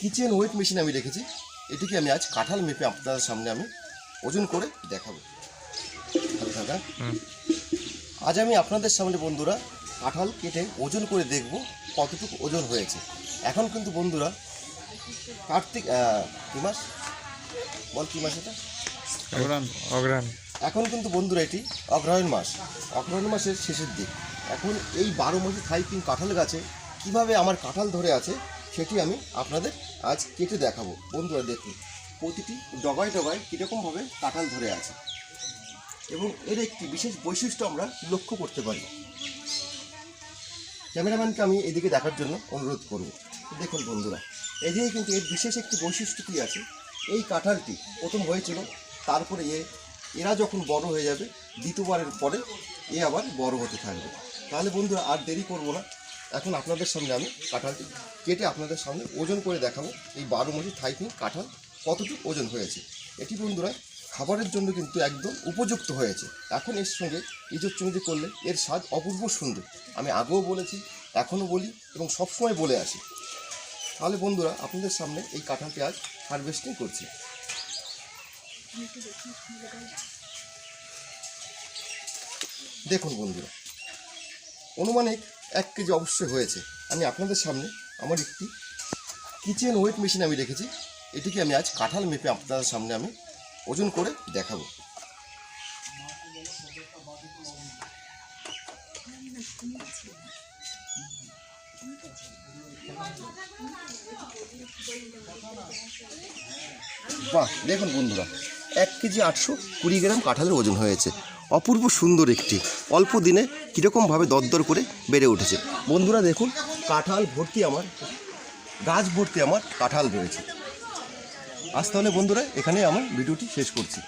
Kitchen weight machine আমি রেখেছি। এটিকে আমি আজ কাঁঠাল মেপে আপনাদের সামনে আমি ওজন করে দেখাবো। ভালো থাকা আজ আমি আপনাদের সামনে বন্ধুরা কাঁঠাল কেটে ওজন করে দেখব কতটুকু ওজন হয়েছে। এখন কিন্তু বন্ধুরা কার্তিক কী মাস? বল কী মাস এটা? অগ্রাণ এখন কিন্তু বন্ধুরা এটি অগ্রহায়ণ মাস। অগ্রহায়ণ মাসের শেষের দিক। এখন এই বারো মাসে থাইপিং কাঁঠাল গাছে কীভাবে আমার কাঁঠাল ধরে আছে সেটি আমি আপনাদের আজ কেটে দেখাবো। বন্ধুরা, দেখুন, প্রতিটি ডগায় ডগায় কীরকমভাবে কাঁঠাল ধরে আছে। এবং এর একটি বিশেষ বৈশিষ্ট্য আমরা লক্ষ্য করতে পারি। ক্যামেরাম্যানকে আমি এদিকে দেখার জন্য অনুরোধ করব। দেখুন, বন্ধুরা, এদিকে কিন্তু এর বিশেষ একটি বৈশিষ্ট্য কী আছে? এই কাঁঠালটি প্রথম হয়েছিল, তারপরে এ, এরা যখন বড় হয়ে যাবে, দ্বিতীয়বারের পরে এ আবার বড় হতে থাকবে। তাহলে বন্ধুরা, আর দেরি করব না। এখন আপনাদের সামনে আমি কাঁঠালটি কেটে আপনাদের সামনে ওজন করে দেখাবো। এই বারো মাসি থাইপিং কাঁঠাল কতটুকু ওজন হয়েছে? এটি বন্ধুরা খাবারের জন্য কিন্তু একদম উপযুক্ত হয়েছে। এখন এর সঙ্গে ইজত চুমুদি করলে এর স্বাদ অপূর্ব সুন্দর। আমি আগেও বলেছি, এখনও বলি এবং সবসময় বলে আসি। তাহলে বন্ধুরা, আপনাদের সামনে এই কাঁঠালটি আজ হারভেস্টিং করছি। দেখুন বন্ধুরা, অনুমানিক এক কেজি অবশ্যই হয়েছে। আমি আপনাদের সামনে আমার একটি কিচেন ওয়েট মেশিন আমি রেখেছি। এটিকে আমি আজ কাঁঠাল মেপে আপনাদের সামনে আমি ওজন করে দেখাবো। বাহ, দেখুন বন্ধুরা, এক কেজি আটশো কুড়ি গ্রাম কাঁঠালের ওজন হয়েছে। অপূর্ব সুন্দর একটি, অল্প দিনে কীরকমভাবে দরদর করে বেড়ে উঠেছে। বন্ধুরা দেখুন, কাঁঠাল ভর্তি আমার, গাছ ভর্তি আমার কাঁঠাল রয়েছে। আজ তাহলে বন্ধুরা এখানে আমার ভিডিওটি শেষ করছি।